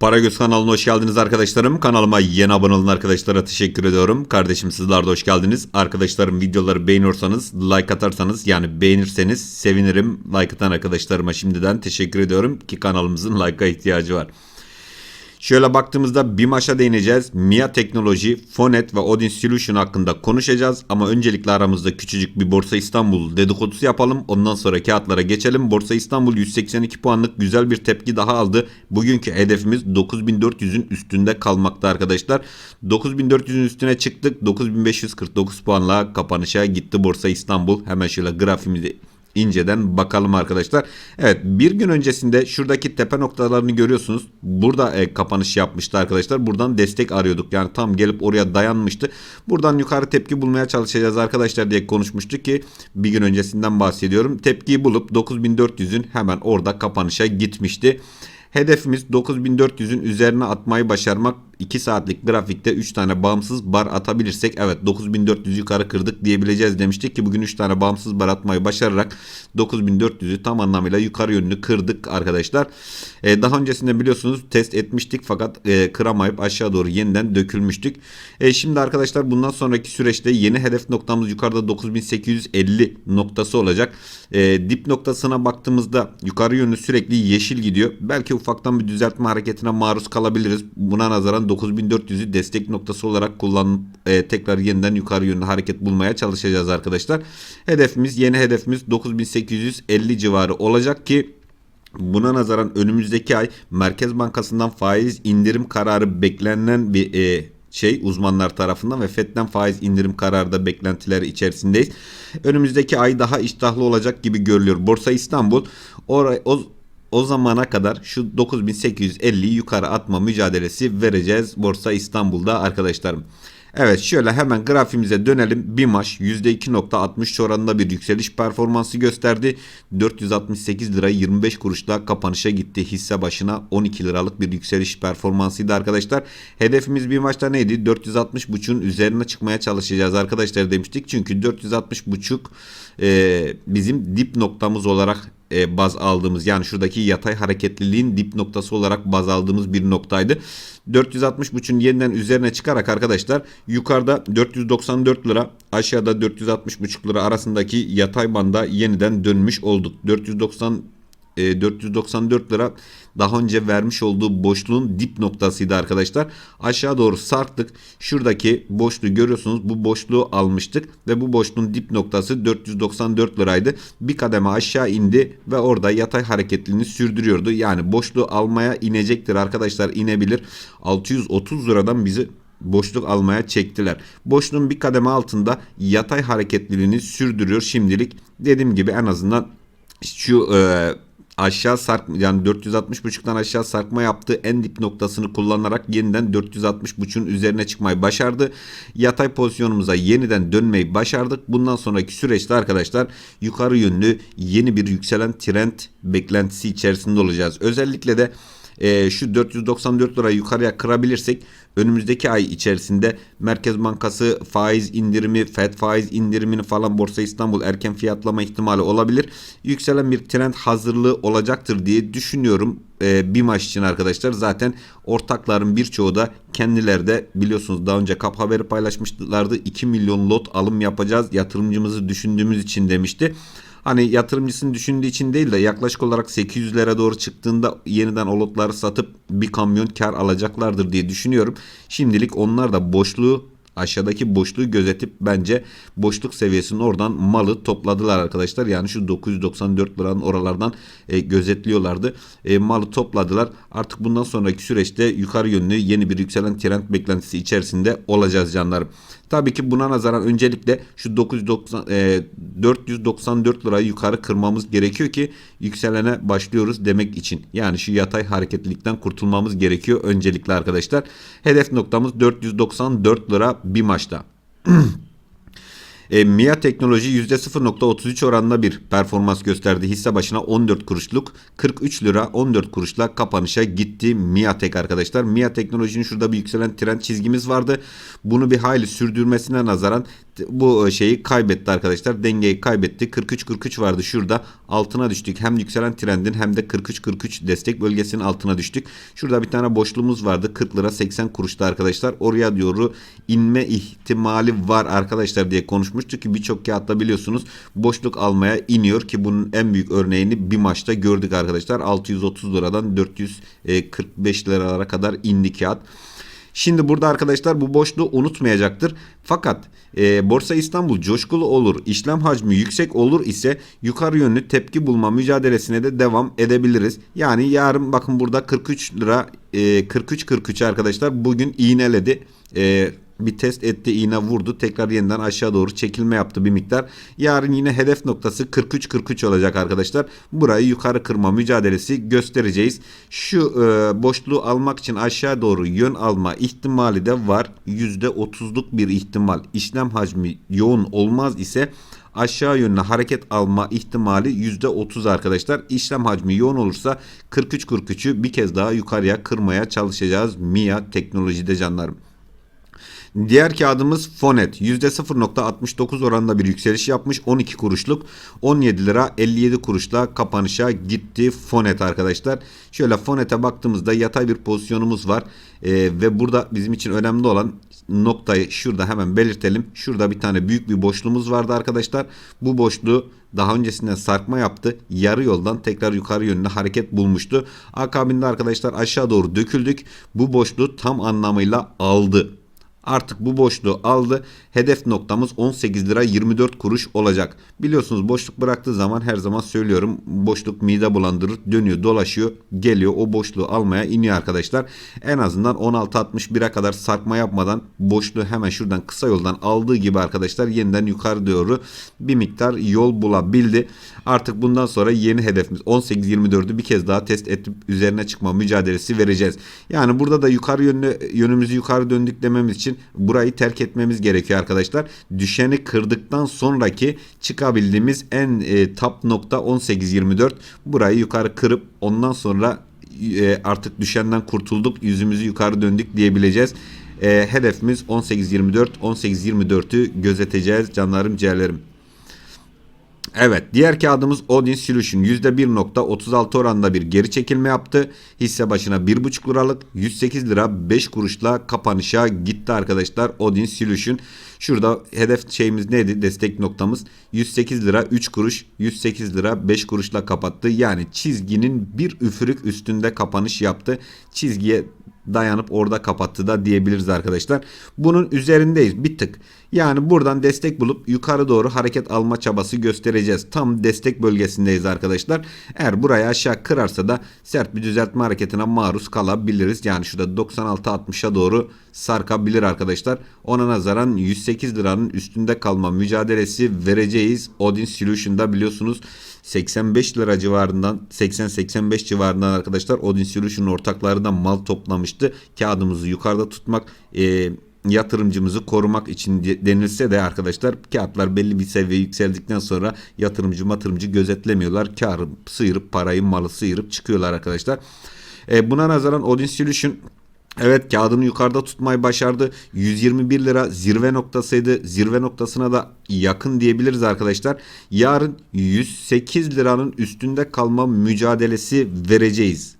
Paragöz kanalına hoş geldiniz arkadaşlarım. Kanalıma yeni abone olan arkadaşlara teşekkür ediyorum. Kardeşim sizler de hoş geldiniz. Arkadaşlarım videoları beğeniyorsanız, like atarsanız yani beğenirseniz sevinirim. Like atan arkadaşlarıma şimdiden teşekkür ediyorum ki kanalımızın like'a ihtiyacı var. Şöyle baktığımızda BİMAŞ'a değineceğiz. MIA Teknoloji, Fonet ve Odin Solution hakkında konuşacağız. Ama öncelikle aramızda küçücük bir Borsa İstanbul dedikodusu yapalım. Ondan sonra kağıtlara geçelim. Borsa İstanbul 182 puanlık güzel bir tepki daha aldı. Bugünkü hedefimiz 9400'ün üstünde kalmakta arkadaşlar. 9400'ün üstüne çıktık. 9549 puanla kapanışa gitti Borsa İstanbul. Hemen şöyle grafimizi inceden bakalım arkadaşlar. Evet bir gün öncesinde şuradaki tepe noktalarını görüyorsunuz. Burada e, kapanış yapmıştı arkadaşlar. Buradan destek arıyorduk. Yani tam gelip oraya dayanmıştı. Buradan yukarı tepki bulmaya çalışacağız arkadaşlar diye konuşmuştuk ki bir gün öncesinden bahsediyorum. Tepkiyi bulup 9400'ün hemen orada kapanışa gitmişti. Hedefimiz 9400'ün üzerine atmayı başarmak. 2 saatlik grafikte 3 tane bağımsız bar atabilirsek evet 9400 yukarı kırdık diyebileceğiz demiştik ki bugün 3 tane bağımsız bar atmayı başararak 9400'ü tam anlamıyla yukarı yönlü kırdık arkadaşlar. Ee, daha öncesinde biliyorsunuz test etmiştik fakat e, kıramayıp aşağı doğru yeniden dökülmüştük. E, şimdi arkadaşlar bundan sonraki süreçte yeni hedef noktamız yukarıda 9850 noktası olacak. E, dip noktasına baktığımızda yukarı yönlü sürekli yeşil gidiyor. Belki ufaktan bir düzeltme hareketine maruz kalabiliriz. Buna nazaran 9400'ü destek noktası olarak kullan e, tekrar yeniden yukarı yönlü hareket bulmaya çalışacağız arkadaşlar. Hedefimiz yeni hedefimiz 9850 civarı olacak ki Buna nazaran önümüzdeki ay Merkez Bankası'ndan faiz indirim kararı beklenen bir e, şey uzmanlar tarafından ve FED'den faiz indirim kararı da beklentileri içerisindeyiz. Önümüzdeki ay daha iştahlı olacak gibi görülüyor. Borsa İstanbul oraya o o zamana kadar şu 9850'yi yukarı atma mücadelesi vereceğiz Borsa İstanbul'da arkadaşlarım. Evet şöyle hemen grafimize dönelim. BİMAŞ %2.63 oranında bir yükseliş performansı gösterdi. 468 lira 25 kuruşla kapanışa gitti. Hisse başına 12 liralık bir yükseliş performansıydı arkadaşlar. Hedefimiz BİMAŞ'ta neydi? 460.5'un üzerine çıkmaya çalışacağız arkadaşlar demiştik. Çünkü 460.5 e, bizim dip noktamız olarak e, baz aldığımız yani şuradaki yatay hareketliliğin dip noktası olarak baz aldığımız bir noktaydı. 460.5'un yeniden üzerine çıkarak arkadaşlar yukarıda 494 lira aşağıda 460.5 lira arasındaki yatay banda yeniden dönmüş olduk. 490 e, 494 lira daha önce vermiş olduğu boşluğun dip noktasıydı arkadaşlar. Aşağı doğru sarktık. Şuradaki boşluğu görüyorsunuz. Bu boşluğu almıştık ve bu boşluğun dip noktası 494 liraydı. Bir kademe aşağı indi ve orada yatay hareketliliğini sürdürüyordu. Yani boşluğu almaya inecektir arkadaşlar inebilir. 630 liradan bizi boşluk almaya çektiler. Boşluğun bir kademe altında yatay hareketliliğini sürdürüyor şimdilik. Dediğim gibi en azından şu e, aşağı sark yani 460.5'tan aşağı sarkma yaptığı en dip noktasını kullanarak yeniden 460.5'un üzerine çıkmayı başardı. Yatay pozisyonumuza yeniden dönmeyi başardık. Bundan sonraki süreçte arkadaşlar yukarı yönlü yeni bir yükselen trend beklentisi içerisinde olacağız. Özellikle de e, şu 494 lira yukarıya kırabilirsek önümüzdeki ay içerisinde Merkez Bankası faiz indirimi, FED faiz indirimini falan Borsa İstanbul erken fiyatlama ihtimali olabilir. Yükselen bir trend hazırlığı olacaktır diye düşünüyorum. E, bir maç için arkadaşlar zaten ortakların birçoğu da kendileri de biliyorsunuz daha önce kap haberi paylaşmışlardı. 2 milyon lot alım yapacağız yatırımcımızı düşündüğümüz için demişti. Hani yatırımcısını düşündüğü için değil de yaklaşık olarak 800'lere doğru çıktığında yeniden o lotları satıp bir kamyon kar alacaklardır diye düşünüyorum. Şimdilik onlar da boşluğu aşağıdaki boşluğu gözetip bence boşluk seviyesinin oradan malı topladılar arkadaşlar. Yani şu 994 liranın oralardan e, gözetliyorlardı. E, malı topladılar. Artık bundan sonraki süreçte yukarı yönlü yeni bir yükselen trend beklentisi içerisinde olacağız canlarım. Tabii ki buna nazaran öncelikle şu 990 e, 494 lirayı yukarı kırmamız gerekiyor ki yükselene başlıyoruz demek için. Yani şu yatay hareketlilikten kurtulmamız gerekiyor öncelikle arkadaşlar. Hedef noktamız 494 lira bir maçta. E, MIA Teknoloji %0.33 oranında bir performans gösterdi. Hisse başına 14 kuruşluk 43 lira 14 kuruşla kapanışa gitti MIA Tek arkadaşlar. MIA Teknoloji'nin şurada bir yükselen trend çizgimiz vardı. Bunu bir hayli sürdürmesine nazaran bu şeyi kaybetti arkadaşlar. Dengeyi kaybetti. 43-43 vardı şurada. Altına düştük. Hem yükselen trendin hem de 43-43 destek bölgesinin altına düştük. Şurada bir tane boşluğumuz vardı. 40 lira 80 kuruşta arkadaşlar. Oraya doğru inme ihtimali var arkadaşlar diye konuşmuştuk ki birçok kağıtta biliyorsunuz boşluk almaya iniyor ki bunun en büyük örneğini bir maçta gördük arkadaşlar. 630 liradan 445 liralara kadar indi kağıt. Şimdi burada arkadaşlar bu boşluğu unutmayacaktır. Fakat e, Borsa İstanbul coşkulu olur, işlem hacmi yüksek olur ise yukarı yönlü tepki bulma mücadelesine de devam edebiliriz. Yani yarın bakın burada 43 lira e, 43 43 arkadaşlar bugün iğneledi. E, bir test etti iğne vurdu tekrar yeniden aşağı doğru çekilme yaptı bir miktar. Yarın yine hedef noktası 43-43 olacak arkadaşlar. Burayı yukarı kırma mücadelesi göstereceğiz. Şu e, boşluğu almak için aşağı doğru yön alma ihtimali de var. %30'luk bir ihtimal. İşlem hacmi yoğun olmaz ise aşağı yönlü hareket alma ihtimali %30 arkadaşlar. İşlem hacmi yoğun olursa 43-43'ü bir kez daha yukarıya kırmaya çalışacağız. MIA teknolojide canlarım. Diğer kağıdımız Fonet. %0.69 oranında bir yükseliş yapmış. 12 kuruşluk 17 lira 57 kuruşla kapanışa gitti Fonet arkadaşlar. Şöyle Fonet'e baktığımızda yatay bir pozisyonumuz var. Ee, ve burada bizim için önemli olan noktayı şurada hemen belirtelim. Şurada bir tane büyük bir boşluğumuz vardı arkadaşlar. Bu boşluğu daha öncesinden sarkma yaptı. Yarı yoldan tekrar yukarı yönlü hareket bulmuştu. Akabinde arkadaşlar aşağı doğru döküldük. Bu boşluğu tam anlamıyla aldı. Artık bu boşluğu aldı. Hedef noktamız 18 lira 24 kuruş olacak. Biliyorsunuz boşluk bıraktığı zaman her zaman söylüyorum. Boşluk mide bulandırır. Dönüyor dolaşıyor. Geliyor o boşluğu almaya iniyor arkadaşlar. En azından 16.61'e kadar sarkma yapmadan boşluğu hemen şuradan kısa yoldan aldığı gibi arkadaşlar yeniden yukarı doğru bir miktar yol bulabildi. Artık bundan sonra yeni hedefimiz 18-24'ü bir kez daha test edip üzerine çıkma mücadelesi vereceğiz. Yani burada da yukarı yönlü yönümüzü yukarı döndük dememiz için burayı terk etmemiz gerekiyor arkadaşlar. Düşeni kırdıktan sonraki çıkabildiğimiz en e, top nokta 18-24. Burayı yukarı kırıp ondan sonra e, artık düşenden kurtulduk yüzümüzü yukarı döndük diyebileceğiz. E, hedefimiz 18-24 18-24'ü gözeteceğiz canlarım ciğerlerim. Evet diğer kağıdımız Odin Solution %1.36 oranında bir geri çekilme yaptı. Hisse başına 1.5 liralık 108 lira 5 kuruşla kapanışa gitti arkadaşlar Odin Solution. Şurada hedef şeyimiz neydi destek noktamız 108 lira 3 kuruş 108 lira 5 kuruşla kapattı. Yani çizginin bir üfürük üstünde kapanış yaptı. Çizgiye dayanıp orada kapattı da diyebiliriz arkadaşlar. Bunun üzerindeyiz bir tık. Yani buradan destek bulup yukarı doğru hareket alma çabası göstereceğiz. Tam destek bölgesindeyiz arkadaşlar. Eğer buraya aşağı kırarsa da sert bir düzeltme hareketine maruz kalabiliriz. Yani şurada 96-60'a doğru sarkabilir arkadaşlar. Ona nazaran 108 liranın üstünde kalma mücadelesi vereceğiz. Odin Solution'da biliyorsunuz 85 lira civarından 80-85 civarından arkadaşlar Odin Solution ortaklarından mal toplamıştı. Kağıdımızı yukarıda tutmak e, yatırımcımızı korumak için denilse de arkadaşlar kağıtlar belli bir seviye yükseldikten sonra yatırımcı matırımcı gözetlemiyorlar. Karı sıyırıp parayı malı sıyırıp çıkıyorlar arkadaşlar. E, buna nazaran Odin Solution Evet kağıdını yukarıda tutmayı başardı. 121 lira zirve noktasıydı. Zirve noktasına da yakın diyebiliriz arkadaşlar. Yarın 108 liranın üstünde kalma mücadelesi vereceğiz.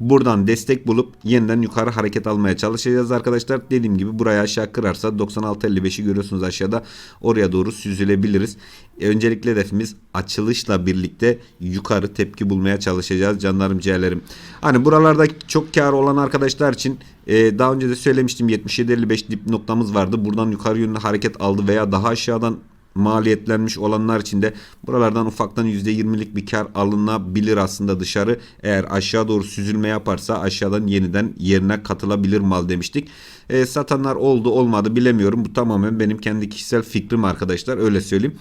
Buradan destek bulup yeniden yukarı hareket almaya çalışacağız arkadaşlar. Dediğim gibi buraya aşağı kırarsa 96.55'i görüyorsunuz aşağıda. Oraya doğru süzülebiliriz. E, öncelikle hedefimiz açılışla birlikte yukarı tepki bulmaya çalışacağız canlarım ciğerlerim. Hani buralarda çok kar olan arkadaşlar için e, daha önce de söylemiştim 77.55 dip noktamız vardı. Buradan yukarı yönlü hareket aldı veya daha aşağıdan maliyetlenmiş olanlar için de buralardan ufaktan %20'lik bir kar alınabilir aslında dışarı. Eğer aşağı doğru süzülme yaparsa aşağıdan yeniden yerine katılabilir mal demiştik. E, satanlar oldu olmadı bilemiyorum. Bu tamamen benim kendi kişisel fikrim arkadaşlar öyle söyleyeyim.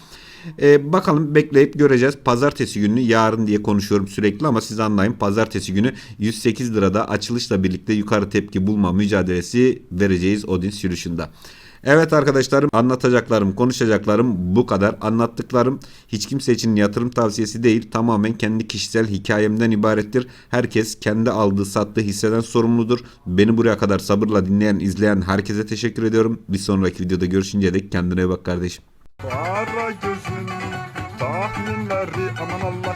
Ee, bakalım bekleyip göreceğiz. Pazartesi günü yarın diye konuşuyorum sürekli ama siz anlayın. Pazartesi günü 108 lirada açılışla birlikte yukarı tepki bulma mücadelesi vereceğiz Odin Solution'da. Evet arkadaşlarım anlatacaklarım, konuşacaklarım bu kadar. Anlattıklarım hiç kimse için yatırım tavsiyesi değil. Tamamen kendi kişisel hikayemden ibarettir. Herkes kendi aldığı sattığı hisseden sorumludur. Beni buraya kadar sabırla dinleyen, izleyen herkese teşekkür ediyorum. Bir sonraki videoda görüşünceye dek kendine bak kardeşim. Para Allah